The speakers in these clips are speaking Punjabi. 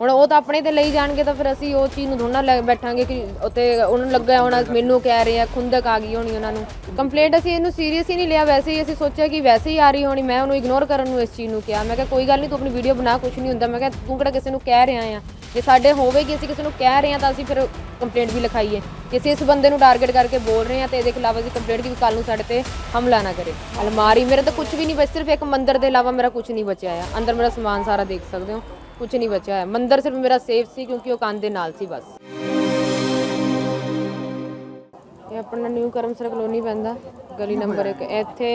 ਹੁਣ ਉਹ ਤਾਂ ਆਪਣੇ ਤੇ ਲਈ ਜਾਣਗੇ ਤਾਂ ਫਿਰ ਅਸੀਂ ਉਹ ਚੀਜ਼ ਨੂੰ ਦੋਨਾਂ ਲੈ ਬੈਠਾਂਗੇ ਕਿ ਉੱਤੇ ਉਹਨਾਂ ਨੂੰ ਲੱਗਾ ਹੋਣਾ, ਮੈਨੂੰ ਕਹਿ ਰਹੇ ਆ, ਖੁੰਦਕ ਆ ਗਈ ਹੋਣੀ ਉਹਨਾਂ ਨੂੰ। ਕੰਪਲੇਂਟ ਅਸੀਂ ਇਹਨੂੰ ਸੀਰੀਅਸ ਹੀ ਨਹੀਂ ਲਿਆ, ਵੈਸੇ ਹੀ ਅਸੀਂ ਸੋਚਿਆ ਕਿ ਵੈਸੇ ਹੀ ਆ ਰਹੀ ਹੋਣੀ, ਮੈਂ ਉਹਨੂੰ ਇਗਨੋਰ ਕਰਨ ਨੂੰ ਇਸ ਚੀਜ਼ ਨੂੰ ਕਿਹਾ। ਮੈਂ ਕਿਹਾ, ਕੋਈ ਗੱਲ ਨਹੀਂ, ਤੂੰ ਆਪਣੀ ਵੀਡੀਓ ਬਣਾ ਕੁਝ ਨਹੀਂ ਹੁੰਦਾ। ਮੈਂ ਕਿਹਾ, ਤੂੰ ਕਿਹੜਾ ਕਿਸੇ ਨੂੰ ਕਹਿ ਰਿਹਾ ਆ? ਜੇ ਸਾਡੇ ਹੋਵੇਗੀ, ਅਸੀਂ ਕਿਸੇ ਨੂੰ ਕਹਿ ਰਹੇ ਹਾਂ ਤਾਂ ਅਸੀਂ ਫਿਰ ਕੰਪਲੇਂਟ ਵੀ ਲਿਖਾਈਏ। ਕਿ ਅਸੀਂ ਇਸ ਬੰਦੇ ਨੂੰ ਟਾਰਗੇਟ ਕਰਕੇ ਬੋਲ ਰਹੇ ਹਾਂ ਤੇ ਇਹਦੇ ਖਿਲਾਫ ਅਸੀਂ ਕੰਪਲੇਂਟ ਕੀ ਕੱਲ ਨੂੰ ਸਾਡੇ ਤੇ ਹਮਲਾ ਨਾ ਕਰੇ। ਅਲਮਾਰੀ, ਮੇਰੇ ਤਾਂ ਕੁਝ ਵੀ ਨਹੀਂ ਬਚ ਸਿਰਫ ਇੱਕ ਮੰਦਰ ਦੇ ਇਲਾਵਾ ਮੇਰਾ ਕੁਝ ਨਹੀਂ ਬਚਿਆ ਆ। ਅੰਦਰ ਮੇਰਾ ਸਮਾਨ ਸਾਰਾ ਦੇਖ ਸਕਦੇ ਹੋ। ਕੁਝ ਨਹੀਂ ਬਚਿਆ ਹੈ ਮੰਦਰ ਸਿਰਫ ਮੇਰਾ ਸੇਫ ਸੀ ਕਿਉਂਕਿ ਉਹ ਕੰਨ ਦੇ ਨਾਲ ਸੀ ਬਸ। ਇਹ ਆਪਣਾ ਨਿਊ ਕਰਮਸਰ ਕਲੋਨੀ ਪੈਂਦਾ ਗਲੀ ਨੰਬਰ 1 ਇੱਥੇ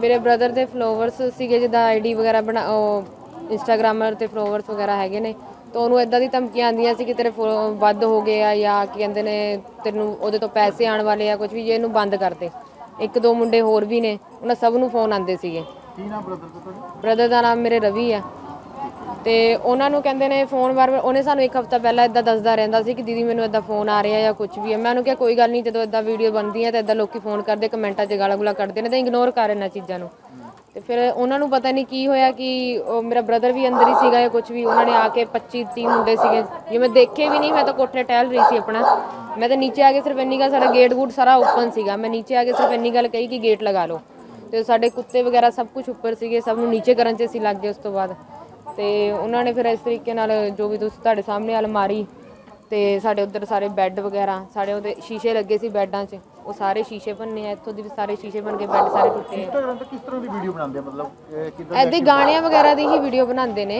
ਮੇਰੇ ਬ੍ਰਦਰ ਦੇ ਫਲੋਵਰਸ ਸੀਗੇ ਜਿਹਦਾ ਆਈਡੀ ਵਗੈਰਾ ਬਣਾ ਉਹ ਇੰਸਟਾਗ੍ਰਾਮਰ ਤੇ ਫਲੋਵਰਸ ਵਗੈਰਾ ਹੈਗੇ ਨੇ। ਤਾਂ ਉਹਨੂੰ ਇਦਾਂ ਦੀ ਧਮਕੀਆਂ ਆਉਂਦੀਆਂ ਸੀ ਕਿ ਤੇਰੇ ਫੋ- ਵੱਧ ਹੋ ਗਏ ਆ ਜਾਂ ਕੀ ਕਹਿੰਦੇ ਨੇ ਤੈਨੂੰ ਉਹਦੇ ਤੋਂ ਪੈਸੇ ਆਉਣ ਵਾਲੇ ਆ ਕੁਝ ਵੀ ਜੇ ਇਹਨੂੰ ਬੰਦ ਕਰ ਦੇ। ਇੱਕ ਦੋ ਮੁੰਡੇ ਹੋਰ ਵੀ ਨੇ ਉਹਨਾਂ ਸਭ ਨੂੰ ਫੋਨ ਆਉਂਦੇ ਸੀਗੇ। ਕੀ ਨਾਮ ਬ੍ਰਦਰ ਦਾ ਤੁਹਾਡਾ? ਬ੍ਰਦਰ ਦਾ ਨਾਮ ਮੇਰੇ ਰਵੀ ਆ। ਤੇ ਉਹਨਾਂ ਨੂੰ ਕਹਿੰਦੇ ਨੇ ਫੋਨ ਵਾਰ ਉਹਨੇ ਸਾਨੂੰ ਇੱਕ ਹਫਤਾ ਪਹਿਲਾਂ ਇਦਾਂ ਦੱਸਦਾ ਰਹਿੰਦਾ ਸੀ ਕਿ ਦੀਦੀ ਮੈਨੂੰ ਇਦਾਂ ਫੋਨ ਆ ਰਿਹਾ ਜਾਂ ਕੁਝ ਵੀ ਹੈ। ਮੈਂ ਉਹਨੂੰ ਕਿਹਾ, ਕੋਈ ਗੱਲ ਨਹੀਂ, ਜਦੋਂ ਇਦਾਂ ਵੀਡੀਓ ਬਣਦੀ ਹੈ ਤਾਂ ਇਦਾਂ ਲੋਕੀ ਫੋਨ ਕਰਦੇ, ਕਮੈਂਟਾਂ 'ਚ ਗਾਲਾਂ ਗੁਲਾ ਕੱਢਦੇ ਨੇ ਤਾਂ ਇਗਨੋਰ ਕਰ ਇਹਨਾਂ ਚੀਜ਼ਾਂ ਨੂੰ। ਤੇ ਫਿਰ ਉਹਨਾਂ ਨੂੰ ਪਤਾ ਨਹੀਂ ਕੀ ਹੋਇਆ ਕਿ ਉਹ ਮੇਰਾ ਬ੍ਰਦਰ ਵੀ ਅੰਦਰ ਹੀ ਸੀਗਾ ਜਾਂ ਕੁਝ ਵੀ, ਉਹਨਾਂ ਨੇ ਆ ਕੇ 25 30 ਮੁੰਡੇ ਸੀਗੇ। ਜੇ ਮੈਂ ਦੇਖੇ ਵੀ ਨਹੀਂ, ਮੈਂ ਤਾਂ ਕੋਠੇ ਟਹਿਲ ਰਹੀ ਸੀ ਆਪਣਾ। ਮੈਂ ਤਾਂ ਨੀਚੇ ਆ ਕੇ ਸਿਰਫ ਇੰਨੀ ਗੱਲ, ਸਾਡਾ ਗੇਟ ਗੂਟ ਸਾਰਾ ਓਪਨ ਸੀਗਾ। ਮੈਂ ਨੀਚੇ ਆ ਕੇ ਸਿਰਫ ਇੰਨੀ ਗੱਲ ਕਹੀ ਕਿ ਗੇਟ ਲਗਾ ਲਓ। ਤੇ ਸਾਡੇ ਕੁੱਤੇ ਵਗੈਰਾ ਸਭ ਕੁਝ ਉੱਪਰ ਸੀਗੇ, ਸਭ ਨੂੰ ਨੀਚੇ ਕਰਨ 'ਚ ਅਸੀਂ ਲੱਗ ਗਏ ਉਸ ਤੋਂ ਬਾਅਦ। ਤੇ ਉਹਨਾਂ ਨੇ ਫਿਰ ਇਸ ਤਰੀਕੇ ਨਾਲ ਜੋ ਵੀ ਤੁਸੀਂ ਤੁਹਾਡੇ ਸਾਹਮਣੇ ਅਲਮਾਰੀ ਤੇ ਸਾਡੇ ਉੱਧਰ ਸਾਰੇ ਬੈੱਡ ਵਗੈਰਾ ਸਾਡੇ ਉਹਦੇ ਸ਼ੀਸ਼ੇ ਲੱਗੇ ਸੀ ਬੈੱਡਾਂ 'ਚ ਉਹ ਸਾਰੇ ਸ਼ੀਸ਼ੇ ਭੰਨੇ ਆ ਇੱਥੋਂ ਦੀ ਵੀ ਸਾਰੇ ਸ਼ੀਸ਼ੇ ਬਣ ਕੇ ਬੈੱਡ ਸਾਰੇ ਟੁੱਟੇ ਆ। ਇੰਸਟਾਗ੍ਰਾਮ ਤੇ ਕਿਸ ਤਰ੍ਹਾਂ ਦੀ ਵੀਡੀਓ ਬਣਾਉਂਦੇ ਆ? ਮਤਲਬ ਇਹ ਕਿੱਦਾਂ ਐਦੇ ਗਾਣਿਆਂ ਵਗੈਰਾ ਦੀ ਹੀ ਵੀਡੀਓ ਬਣਾਉਂਦੇ ਨੇ।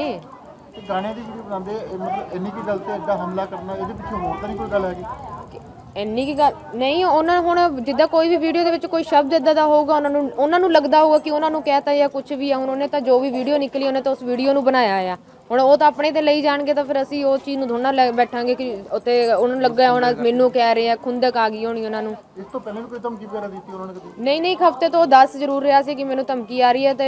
ਦੇ ਗਾਣਿਆਂ ਦੀ ਵੀਡੀਓ ਬਣਾਉਂਦੇ ਇਹ ਮਤਲਬ ਇੰਨੀ ਕੀ ਗੱਲ ਤੇ ਐਡਾ ਹਮਲਾ ਕਰਨਾ ਇਹਦੇ ਪਿੱਛੇ ਹੋਰ ਤਾਂ ਨਹੀਂ ਕੋਈ ਗੱਲ ਹੈਗੀ? ਇੰਨੀ ਕੀ ਗੱਲ, ਨਹੀਂ, ਉਹਨਾਂ ਹੁਣ ਜਿੱਦਾਂ ਕੋਈ ਵੀ ਵੀਡੀਓ ਦੇ ਵਿੱਚ ਕੋਈ ਸ਼ਬਦ ਇਦਾਂ ਦਾ ਹੋਊਗਾ, ਉਹਨਾਂ ਨੂੰ ਉਹਨਾਂ ਨੂੰ ਲੱਗਦਾ ਹੋਊਗਾ ਕਿ ਉਹਨਾਂ ਨੂੰ ਕਹਿਤਾ ਜਾਂ ਕੁਝ ਵੀ ਆ, ਹੁਣ ਉਹਨੇ ਤਾਂ ਜੋ ਵੀ ਵੀਡੀਓ ਨਿਕਲੀ, ਉਹਨੇ ਤਾਂ ਉਸ ਵੀਡੀਓ ਨੂੰ ਬਣਾਇਆ ਆ। ਹੁਣ ਉਹ ਤਾਂ ਆਪਣੇ ਤੇ ਲਈ ਜਾਣਗੇ ਤਾਂ ਫਿਰ ਅਸੀਂ ਉਹ ਚੀਜ਼ ਨੂੰ ਥੋੜਾ ਲੈ ਬੈਠਾਂਗੇ ਕਿ ਉੱਤੇ ਉਹਨਾਂ ਨੂੰ ਲੱਗਾ ਹੋਣਾ ਮੈਨੂੰ ਕਹਿ ਰਹੇ ਆ ਖੁੰਦਕ ਆ ਗਈ ਹੋਣੀ ਉਹਨਾਂ ਨੂੰ। ਇਸ ਤੋਂ ਪਹਿਲਾਂ ਵੀ ਕੋਈ ਧਮਕੀ ਵਗੈਰਾ ਦਿੱਤੀ ਉਹਨਾਂ ਨੇ ਕਦੇ? ਨਹੀਂ ਨਹੀਂ ਇੱਕ ਹਫ਼ਤੇ ਤੋਂ ਉਹ ਦੱਸ ਜ਼ਰੂਰ ਰਿਹਾ ਸੀ ਕਿ ਮੈਨੂੰ ਧਮਕੀ ਆ ਰਹੀ ਹੈ ਤੇ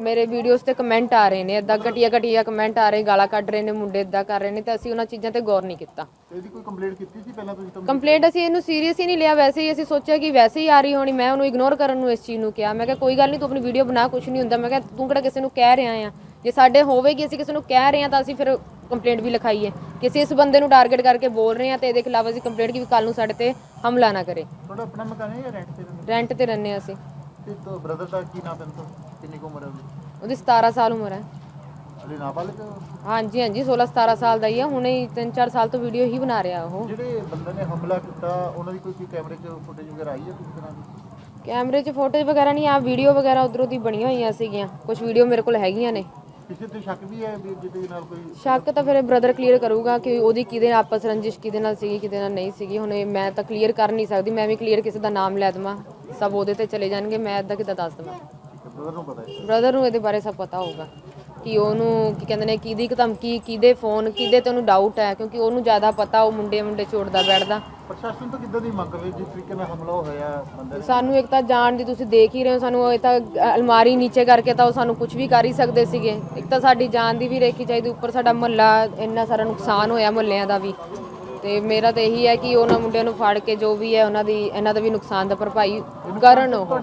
ਮੇਰੇ ਵੀਡੀਓਜ਼ ਤੇ ਕਮੈਂਟ ਆ ਰਹੇ ਨੇ ਇਦਾਂ ਘਟੀਆ ਘਟੀਆ ਕਮੈਂਟ ਆ ਰਹੇ ਗਾਲਾਂ ਕੱਢ ਰਹੇ ਨੇ ਮੁੰਡੇ ਇਦਾਂ ਕਰ ਰਹੇ ਨੇ ਤੇ ਅਸੀਂ ਉਹਨਾਂ ਚੀਜ਼ਾਂ ਤੇ ਗੌਰ ਨਹੀਂ ਕੀਤਾ। ਇਹਦੀ ਕੋਈ ਕੰਪਲੇਂਟ ਕੀਤੀ ਸੀ ਪਹਿਲਾਂ ਤੁਸੀਂ ਕੰਪਲੇਂਟ ਅਸੀਂ ਇਹਨੂੰ ਸੀਰੀਅਸ ਹੀ ਨਹੀਂ ਲਿਆ ਵੈਸੇ ਹੀ ਅਸੀਂ ਸੋਚਿਆ ਕਿ ਵੈਸੇ ਹੀ ਆ ਰਹੀ ਹੋਣੀ ਮੈਂ ਉਹਨੂੰ ਇਗਨੋਰ ਕਰਨ ਨੂੰ ਇਸ ਚੀਜ਼ ਨੂੰ ਕਿਹਾ ਮੈਂ ਕਿਹਾ ਕੋਈ ਗੱਲ ਨਹੀਂ ਤੂੰ ਆਪਣੀ ਵੀਡੀਓ ਬਣਾ ਕੁਝ ਨਹੀਂ ਹੁੰਦਾ ਮੈਂ ਕਿਹਾ ਤੂੰ ਕਿਹੜਾ ਕਿਸੇ ਨੂੰ ਕਹਿ ਰਿਹਾ ਆ। ਜੇ ਸਾਡੇ ਹੋਵੇਗੀ ਅਸੀਂ ਕਿਸੇ ਨੂੰ ਕਹਿ ਰਹੇ ਹਾਂ ਤਾਂ ਅਸੀਂ ਫਿਰ ਕੰਪਲੇਂਟ ਵੀ ਲਿਖਾਈਏ। ਕਿ ਅਸੀਂ ਇਸ ਬੰਦੇ ਨੂੰ ਟਾਰਗੇਟ ਕਰਕੇ ਬੋਲ ਰਹੇ ਹਾਂ ਤੇ ਇਹਦੇ ਖਿਲਾਫ ਅਸੀਂ ਕੰਪਲੇਂਟ ਕੀ ਕੱਲ ਨੂੰ ਸਾਡੇ ਤੇ ਹਮਲਾ ਨਾ ਕਰੇ। ਤੁਹਾਡਾ ਆਪਣਾ ਮਕਾਨ ਹੈ ਜਾਂ ਰੈਂਟ ਤੇ ਰਹਿੰਦੇ ਰੈਂਟ ਤੇ ਰਹਿੰਦੇ ਹਾਂ ਅਸੀਂ। ਤੇ ਤੋਂ ਬ੍ਰਦਰ ਦਾ ਕੀ ਨਾਮ ਹੈ ਤੋਂ ਕਿੰਨੀ ਕੁ ਉਮਰ ਹੈ ਉਹਦੀ? ਉਹਦੀ 17 ਸਾਲ ਉਮਰ ਹੈ। ਅਲੇ ਨਾਬਾਲਗ ਹਾਂਜੀ ਹਾਂਜੀ 16 17 ਸਾਲ ਦਾ ਹੀ ਆ ਹੁਣੇ ਹੀ 3-4 ਸਾਲ ਤੋਂ ਵੀਡੀਓ ਹੀ ਬਣਾ ਰਿਹਾ ਉਹ। ਜਿਹੜੇ ਬੰਦੇ ਨੇ ਹਮਲਾ ਕੀਤਾ ਉਹਨਾਂ ਦੀ ਕੋਈ ਕੋਈ ਕੈਮਰੇ 'ਚ ਫੁਟੇਜ ਵਗੈਰਾ ਆਈ ਹੈ ਕਿਸੇ ਤਰ੍ਹਾਂ ਦੀ? ਕੈਮਰੇ 'ਚ ਫੋਟੋਜ਼ ਵਗੈਰਾ ਨਹੀਂ ਆ ਵੀਡੀਓ ਵਗੈਰਾ ਉਧਰੋਂ ਦੀ ਬਣੀਆਂ ਹੋਈਆਂ ਸੀਗੀਆਂ। ਕੁਝ ਵੀਡੀਓ ਮੇਰੇ ਕੋਲ ਹੈਗੀਆਂ ਨੇ। ਕਿਸੇ ਤੇ ਸ਼ੱਕ ਵੀ ਹੈ ਵੀ ਜਿਹਦੇ ਨਾਲ ਕੋਈ ਸ਼ੱਕ ਤਾਂ ਫਿਰ ਬ੍ਰਦਰ ਕਲੀਅਰ ਕਰੂਗਾ ਕਿ ਉਹਦੀ ਕਿਹਦੇ ਨਾਲ ਆਪਸ ਰੰਜਿਸ਼ ਕਿਹਦੇ ਨਾਲ ਸੀਗੀ ਕਿਹਦੇ ਨਾਲ ਨਹੀਂ ਸੀਗੀ। ਹੁਣ ਇਹ ਮੈਂ ਤਾਂ ਕਲੀਅਰ ਕਰ ਨਹੀਂ ਸਕਦੀ ਮੈਂ ਵੀ ਕਲੀਅਰ ਕਿਸੇ ਦਾ ਨਾਮ ਲੈ ਦੇਵਾਂ ਸਭ ਉਹਦੇ ਤੇ ਚਲੇ ਜਾਣਗੇ ਮੈਂ ਇਦਾਂ ਕਿੱਦਾਂ ਦੱਸ ਦੇਵਾਂ। ਬ੍ਰਦਰ ਨੂੰ ਪਤਾ ਹੈ। ਬ੍ਰਦਰ ਨੂੰ ਇਹਦੇ ਬਾਰੇ ਸਭ ਪਤਾ ਹੋਊਗਾ। ਕਿ ਉਹਨੂੰ ਕੀ ਕਹਿੰਦੇ ਨੇ ਕਿਹਦੀ ਇੱਕ ਧਮਕੀ ਕਿਹਦੇ ਫੋਨ ਕਿਹਦੇ ਤੇ ਉਹਨੂੰ ਡਾਊਟ ਹੈ ਕਿਉਂਕਿ ਉਹਨੂੰ ਜ਼ਿਆਦਾ ਪਤਾ ਉਹ ਮੁੰਡੇ ਮੁੰਡੇ ਛੋੜਦਾ ਬੈਠਦਾ। ਪ੍ਰਸ਼ਾਸਨ ਤੋਂ ਕਿੱਦਾਂ ਦੀ ਮੰਗ ਹੋਈ ਜਿਸ ਤਰੀਕੇ ਨਾਲ ਹਮਲਾ ਹੋਇਆ ਬੰਦੇ ਸਾਨੂੰ ਇੱਕ ਤਾਂ ਜਾਣ ਦੀ ਤੁਸੀਂ ਦੇਖ ਹੀ ਰਹੇ ਹੋ ਸਾਨੂੰ ਇਹ ਤਾਂ ਅਲਮਾਰੀ ਨੀਚੇ ਕਰਕੇ ਤਾਂ ਉਹ ਸਾਨੂੰ ਕੁਝ ਵੀ ਕਰ ਹੀ ਸਕਦੇ ਸੀਗੇ। ਇੱਕ ਤਾਂ ਸਾਡੀ ਜਾਨ ਦੀ ਵੀ ਰੇਖੀ ਚਾਹੀਦੀ ਉੱਪਰ ਸਾਡਾ ਮੁਹੱਲਾ ਇੰਨਾ ਸਾਰਾ ਨੁਕਸਾਨ ਹੋਇਆ ਮੁਹੱਲਿਆਂ ਦਾ ਵੀ। ਤੇ ਮੇਰਾ ਤਾਂ ਇਹੀ ਹੈ ਕਿ ਉਹਨਾਂ ਮੁੰਡਿਆਂ ਨੂੰ ਫੜ ਕੇ ਜੋ ਵੀ ਹੈ ਉਹਨਾਂ ਦੀ ਇਹਨਾਂ ਦਾ ਵੀ ਨੁਕਸਾਨ ਦਾ ਭਰਪਾਈ ਕਰਨ ਉਹ।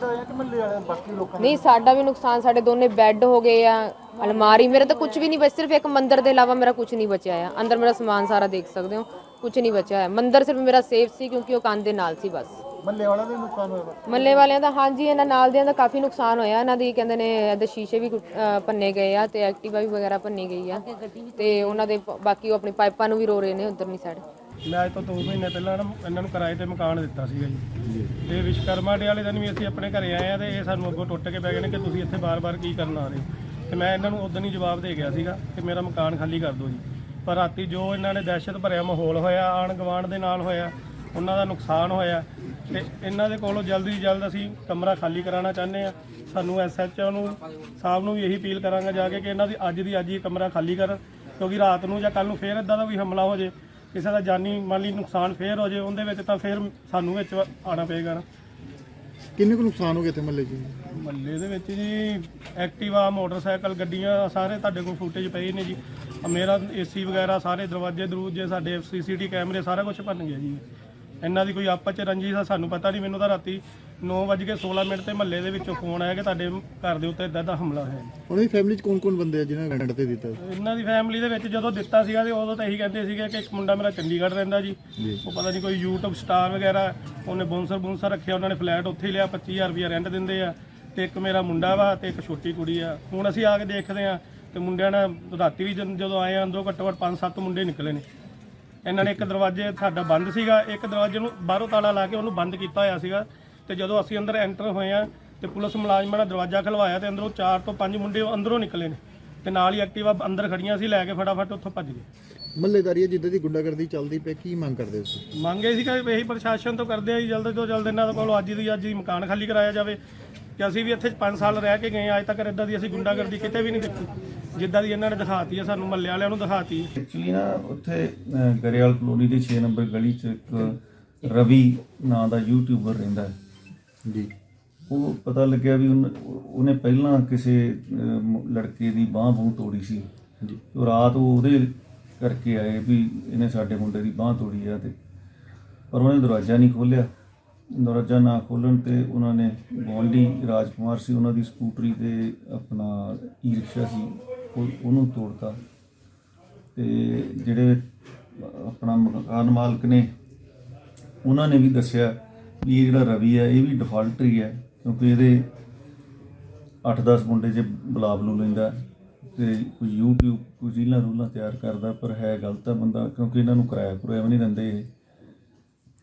ਨਹੀਂ ਸਾਡਾ ਵੀ ਨੁਕਸਾਨ ਸਾਡੇ ਦੋਨੇ ਬੈੱਡ ਹੋ ਗਏ ਆ ਅਲਮਾਰੀ ਮੇਰੇ ਤਾਂ ਕੁਝ ਵੀ ਨਹੀਂ ਬਚ ਸਿਰਫ ਇੱਕ ਮੰਦਰ ਦੇ ਇਲਾਵਾ ਮੇਰਾ ਕੁਝ ਨਹੀਂ ਬਚਿਆ ਆ। ਅੰਦਰ ਮੇਰਾ ਸਮਾਨ ਸਾਰਾ ਦੇਖ ਸਕਦੇ ਹੋ ਕੁਝ ਨਹੀਂ ਬਚਿਆ ਹੈ ਮੰਦਰ ਸਿਰਫ ਮੇਰਾ ਸੇਫ ਸੀ ਕਿਉਂਕਿ ਉਹ ਕੰਨ ਦੇ ਨਾਲ ਸੀ ਬਸ। ਮੱਲੇ ਵਾਲਿਆਂ ਦੇ ਨੁਕਸਾਨ ਹੋਇਆ। ਮੱਲੇ ਵਾਲਿਆਂ ਦਾ ਹਾਂਜੀ ਇਹਨਾਂ ਨਾਲ ਦਿਆਂ ਦਾ ਕਾਫੀ ਨੁਕਸਾਨ ਹੋਇਆ। ਇਹਨਾਂ ਦੀ ਕਹਿੰਦੇ ਨੇ ਇਹਦੇ ਸ਼ੀਸ਼ੇ ਵੀ ਟੁੱਟ- ਅਹ ਭੰਨੇ ਗਏ ਆ ਤੇ ਐਕਟਿਵਾ ਵੀ ਵਗੈਰਾ ਭੰਨੀ ਗਈ ਆ। ਤੇ ਉਹਨਾਂ ਦੇ ਪ- ਬਾਕੀ ਉਹ ਆਪਣੀ ਪਾਈਪਾਂ ਨੂੰ ਵੀ ਰੋ ਰਹੇ ਨੇ ਉਧਰਲੀ ਸਾਈਡ ਮੈਂ ਅੱਜ ਤੋਂ 2 ਮਹੀਨੇ ਪਹਿਲਾਂ ਨਾ ਇਹਨਾਂ ਨੂੰ ਕਿਰਾਏ ਤੇ ਮਕਾਨ ਦਿੱਤਾ ਸੀਗਾ ਜੀ। ਤੇ ਵਿਸ਼ਕਰਮਾ ਡੇ ਵਾਲੇ ਦਿਨ ਵੀ ਅਸੀਂ ਆਪਣੇ ਘਰੇ ਆਏ ਆ ਤੇ ਇਹ ਸਾਨੂੰ ਅੱਗੋਂ ਟੁੱਟ ਕੇ ਪੈ ਗਏ ਨੇ ਕਿ ਤੁਸੀਂ ਇੱਥੇ ਬਾਰ-ਬਾਰ ਕੀ ਕਰਨ ਆ ਰਹੇ ਹੋ ਤੇ ਮੈਂ ਇਹਨਾਂ ਨੂੰ ਉਦੋਂ ਹੀ ਜਵਾਬ ਦੇ ਗਿਆ ਸੀਗਾ ਕਿ ਮੇਰਾ ਮਕਾਨ ਖਾਲੀ ਕਰ ਦਿਓ ਜੀ। ਪਰ ਰਾਤੀ ਜੋ ਇਹਨਾਂ ਨੇ ਦਹਿਸ਼ਤ ਭਰਿਆ ਮਾਹੌਲ ਹੋਇਆ, ਆਣ ਗਵਾਂਡ ਦੇ ਨਾਲ ਹੋਇਆ, ਉਹਨਾਂ ਦਾ ਨੁਕਸਾਨ ਹੋਇਆ, ਤੇ ਇਹਨਾਂ ਦੇ ਕੋਲੋਂ ਜਲਦੀ ਤੋਂ ਜਲਦ ਅਸੀਂ ਕਮਰਾ ਖਾਲੀ ਕਰਾਉਣਾ ਚਾਹੁੰਦੇ ਆ ਸਾਨੂੰ ਐਸਐਚਓ ਨੂੰ, ਸਾਹਿਬ ਨੂੰ ਵੀ ਇਹੀ ਅਪੀਲ ਕਰਾਂਗਾ ਜਾ ਕੇ ਕਿ ਇਹਨਾਂ ਦੀ ਅੱਜ ਦੀ ਅੱਜ ਹੀ ਕਮਰਾ ਖਾਲੀ ਕਰਨ ਕਿਉਂਕਿ ਰਾਤ ਨੂੰ ਜਾਂ ਕੱਲ ਨੂੰ ਫੇਰ ਇਦਾਂ ਦਾ ਵੀ ਹਮਲਾ ਹੋ ਜੇ ਕਿਸੇ ਦਾ ਜਾਨੀ ਮਾਲੀ ਨੁਕਸਾਨ ਫੇਰ ਹੋ ਜੇ ਉਹਦੇ ਵਿੱਚ ਤਾਂ ਫੇਰ ਸਾਨੂੰ ਵਿੱਚ ਆਣਾ ਪਏਗਾ ਨਾ। ਕਿੰਨੇ ਕੁ ਨੁਕਸਾਨ ਹੋ ਗਏ ਇੱਥੇ ਮੱਲੇ 'ਚ? ਮਹੱਲੇ ਦੇ ਵਿੱਚ ਜੀ ਐਕਟਿਵਾ ਮੋਟਰਸਾਈਕਲ ਗੱਡੀਆਂ ਸਾਰੇ ਤੁਹਾਡੇ ਕੋਲ ਫੁਟੇਜ ਪਈ ਨੇ ਜੀ। ਆਹ ਮੇਰਾ ਏਸੀ ਵਗੈਰਾ ਸਾਰੇ ਦਰਵਾਜ਼ੇ ਦਰੂਜੇ ਸਾਡੇ ਸੀਸੀਟੀ ਕੈਮਰੇ ਸਾਰਾ ਕੁਝ ਭੰਨ ਗਿਆ ਜੀ। ਇਹਨਾਂ ਦੀ ਕੋਈ ਆਪਸ ਚ ਰੰਜਿਸ਼ ਆ ਸਾਨੂੰ ਪਤਾ ਨਹੀਂ ਮੈਨੂੰ ਤਾਂ ਰਾਤੀ 9:16 ਮਿੰਟ ਤੇ ਮਹੱਲੇ ਦੇ ਵਿੱਚੋਂ ਫੋਨ ਆਇਆ ਕਿ ਤੁਹਾਡੇ ਘਰ ਦੇ ਉੱਤੇ ਇਦਾਂ ਦਾ ਹਮਲਾ ਹੋਇਆ। ਹੈ ਉਹਨਾਂ ਦੀ ਫੈਮਿਲੀ 'ਚ ਕੌਣ-ਕੌਣ ਬੰਦੇ ਆ ਜਿਨ੍ਹਾਂ ਨੇ ਰੈਂਟ ਤੇ ਦਿੱਤਾ? ਇਹਨਾਂ ਦੀ ਫੈਮਿਲੀ ਦੇ ਵਿੱਚ ਜਦੋਂ ਦਿੱਤਾ ਸੀਗਾ ਤੇ ਉਦੋਂ ਤਾਂ ਇਹੀ ਕਹਿੰਦੇ ਸੀਗੇ ਕਿ ਇੱਕ ਮੁੰਡਾ ਮੇਰਾ ਚੰਡੀਗੜ੍ਹ ਰਹਿੰਦਾ ਜੀ। ਉਹ ਪਤਾ ਨਹੀਂ ਕੋਈ YouTube ਸਟਾਰ ਵਗੈਰਾ ਉਹਨੇ ਬੌਂਸਰ ਬੌਂਸਰ ਰੱਖਿਆ ਉਹਨਾਂ ਨੇ ਫਲੈਟ ਉੱਥੇ ਹੀ ਲਿਆ 25000 ਰੁਪਇਆ ਰੈਂਟ ਦਿੰਦੇ ਆ। ਤੇ ਇੱਕ ਮੇਰਾ ਮੁੰਡਾ ਵਾ ਤੇ ਇੱਕ ਛੋਟੀ ਕੁੜੀ ਆ। ਹੁਣ ਅਸੀਂ ਆ ਕੇ ਦੇਖਦੇ ਆ ਤੇ ਮੁੰਡਿਆਂ ਨੇ ਰਾਤੀ ਵੀ ਜਦ- ਜਦੋਂ ਆਏ ਆ ਅੰਦਰੋਂ ਘੱਟੋ ਘੱਟ 5-7 ਮੁੰਡੇ ਨਿਕਲੇ ਨੇ। ਇਹਨਾਂ ਨੇ ਇੱਕ ਦਰਵਾਜ਼ੇ ਸਾਡਾ ਬੰਦ ਸੀਗਾ ਇੱਕ ਦਰਵਾਜ਼ੇ ਨੂੰ ਬਾਹਰੋਂ ਤਾਲਾ ਲਾ ਕੇ ਉਹਨੂੰ ਬੰਦ ਕੀਤਾ ਹੋਇਆ ਸੀਗਾ ਤੇ ਜਦੋਂ ਅਸੀਂ ਅੰਦਰ ਐਂਟਰ ਹੋਏ ਆ ਤੇ ਪੁਲਿਸ ਮੁਲਾਜ਼ਮਾਂ ਨੇ ਦਰਵਾਜ਼ਾ ਖਲਵਾਇਆ ਤੇ ਅੰਦਰੋਂ 4 ਤੋਂ 5 ਮੁੰਡੇ ਅੰਦਰੋਂ ਨਿਕਲੇ ਨੇ ਤੇ ਨਾਲ ਹੀ ਐਕਟਿਵਾ ਅੰਦਰ ਖੜੀਆਂ ਸੀ ਲੈ ਕੇ ਫਟਾਫਟ ਉੱਥੋਂ ਭੱਜ ਗਏ। ਮਹੱਲੇਦਾਰੀ ਹੈ ਜਿੱਦਾਂ ਦੀ ਗੁੰਡਾਗਰਦੀ ਚੱਲਦੀ ਪਈ ਕੀ ਮੰਗ ਕਰਦੇ ਤੁਸੀਂ? ਮੰਗੇ ਸੀ ਕਿ ਇਹੀ ਪ੍ਰਸ਼ਾਸਨ ਤੋਂ ਕਰਦੇ ਆ ਜੀ ਜਲਦ ਤੋਂ ਜਲਦ ਇਹਨਾਂ ਕੋਲ ਅੱਜ ਦੀ ਅੱਜ ਹੀ ਮਕਾਨ ਖਾਲੀ ਕਰਾਇਆ ਜਾਵੇ। ਕਿ ਅਸੀਂ ਵੀ ਇੱਥੇ 5 ਸਾਲ ਰਹਿ ਕੇ ਗਏ ਆ ਅੱਜ ਤੱਕ ਇਦਾਂ ਦੀ ਅਸੀਂ ਗੁੰਡਾਗਰਦੀ ਕਿਤੇ ਵੀ ਨਹੀਂ ਦੇਖੀ। ਜਿੱਦਾਂ ਦੀ ਇਹਨਾਂ ਨੇ ਦਿਖਾਤੀ ਹੈ ਸਾਨੂੰ ਮੱਲੇ ਵਾਲਿਆਂ ਨੂੰ ਦਿਖਾਤੀ ਹੈ ਐਕਚੁਅਲੀ ਨਾ ਉੱਥੇ ਗਰੇਵਾਲ ਕਲੋਨੀ ਦੀ 6 ਨੰਬਰ ਗਲੀ 'ਚ ਇੱਕ ਰਵੀ ਨਾਂ ਦਾ ਯੂਟਿਊਬਰ ਰਹਿੰਦਾ ਹੈ। ਜੀ। ਉਹ ਪਤਾ ਲੱਗਿਆ ਵੀ ਉਹਨ- ਉਹਨੇ ਪਹਿਲਾਂ ਕਿਸੇ ਲੜਕੇ ਦੀ ਬਾਹ ਬੂਹ ਤੋੜੀ ਸੀ। ਜੀ। ਉਹ ਰਾਤ ਉਹ ਉਹਦੇ ਕਰਕੇ ਆਏ ਵੀ ਇਹਨੇ ਸਾਡੇ ਮੁੰਡੇ ਦੀ ਬਾਹ ਤੋੜੀ ਆ ਤੇ ਪਰ ਉਹਨੇ ਦਰਵਾਜ਼ਾ ਨਹੀਂ ਖੋਲ੍ਹਿਆ। ਦਰਵਾਜ਼ਾ ਨਾ ਖੋਲ੍ਹਣ ਤੇ ਉਹਨਾਂ ਨੇ ਗਵਾਂਢੀ ਰਾਜਕੁਮਾਰ ਸੀ, ਉਹਨਾਂ ਦੀ ਸਕੂਟਰੀ ਤੇ ਆਪਣਾ ਈ ਰਿਕਸ਼ਾ ਸੀ, ਉਹ- ਉਹਨੂੰ ਤੋੜਤਾ। ਤੇ ਜਿਹੜੇ ਆਪਣਾ ਮਕਾਨ ਮਾਲਕ ਨੇ, ਉਹਨਾਂ ਨੇ ਵੀ ਦੱਸਿਆ ਵੀ ਇਹ ਜਿਹੜਾ ਰਵੀ ਹੈ, ਇਹ ਵੀ ਡਿਫਾਲਟਰ ਹੀ ਹੈ, ਕਿਉਂਕਿ ਇਹਦੇ 8-10 ਮੁੰਡੇ ਜੇ ਬੁਲਾ ਬਲੂ ਲੈਂਦਾ ਤੇ ਕੋਈ YouTube, ਕੋਈ ਰੀਲਾਂ ਰੂਲਾਂ ਤਿਆਰ ਕਰਦਾ, ਪਰ ਹੈ ਗਲਤ ਆ ਬੰਦਾ, ਕਿਉਂਕਿ ਇਹਨਾਂ ਨੂੰ ਕਿਰਾਇਆ ਕੁਰਾਇਆ ਵੀ ਨਹੀਂ ਦਿੰਦੇ ਇਹ।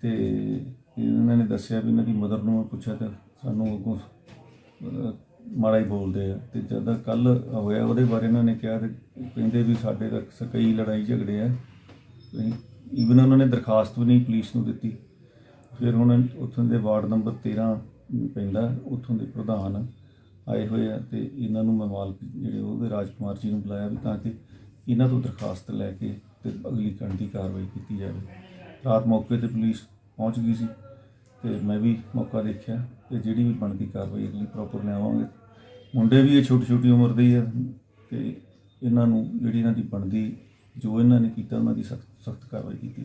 ਤੇ ਇਹਨਾਂ ਨੇ ਦੱਸਿਆ ਵੀ ਇਹਨਾਂ ਦੀ ਮਦਰ ਨੂੰ ਮੈਂ ਪੁੱਛਿਆ ਤਾਂ ਸਾਨੂੰ ਅੱਗੋਂ ਅਹ, ਮਾੜਾ ਹੀ ਬੋਲਦੇ ਆ। ਤੇ ਜਦੋਂ ਕੱਲ ਹੋਇਆ ਉਹਦੇ ਬਾਰੇ ਇਹਨਾਂ ਨੇ ਕਿਹਾ ਤੇ ਕਹਿੰਦੇ ਵੀ ਸਾਡੇ ਤਾਂ ਸ- ਕਈ ਲੜਾਈ ਝਗੜੇ ਆ। ਈਵਨ ਉਹਨਾਂ ਨੇ ਦਰਖਾਸਤ ਵੀ ਨਹੀਂ ਪੁਲਿਸ ਨੂੰ ਦਿੱਤੀ। ਫਿਰ ਹੁਣ ਉੱਥੋਂ ਦੇ ਵਾਰਡ ਨੰਬਰ 13 ਪੈਂਦਾ ਉੱਥੋਂ ਦੇ ਪ੍ਰਧਾਨ ਆਏ ਹੋਏ ਆ ਤੇ ਇਹਨਾਂ ਨੂੰ ਮੈਂ ਮਾਲਕ ਜਿਹੜੇ ਉਹਦੇ ਰਾਜਕੁਮਾਰ ਜੀ ਨੂੰ ਬੁਲਾਇਆ ਵੀ ਤਾਂ ਕਿ ਇਹਨਾਂ ਤੋਂ ਦਰਖਾਸਤ ਲੈ ਕੇ ਤੇ ਅਗਲੀ ਕਰਨ ਦੀ ਕਾਰਵਾਈ ਕੀਤੀ ਜਾਵੇ। ਰਾਤ ਮੌਕੇ ਤੇ ਪੁਲਿਸ ਪਹੁੰਚ ਗਈ ਸੀ ਤੇ ਮੈਂ ਵੀ ਮੌਕਾ ਦੇਖਿਆ ਤੇ ਜਿਹੜੀ ਵੀ ਬਣਦੀ ਕਾਰਵਾਈ ਅਗਲੀ ਪ੍ਰੋਪਰ ਲਿਆਵਾਂਗੇ ਮੁੰਡੇ ਵੀ ਇਹ ਛੋਟੀ ਛੋਟੀ ਉਮਰ ਦੇ ਹੀ ਆ ਤੇ ਇਹਨਾਂ ਨੂੰ ਜਿਹੜੀ ਇਹਨਾਂ ਦੀ ਬਣਦੀ, ਜੋ ਇਹਨਾਂ ਨੇ ਕੀਤਾ, ਉਹਨਾਂ ਦੀ ਸਖਤ ਸਖਤ ਕਾਰਵਾਈ ਕੀਤੀ।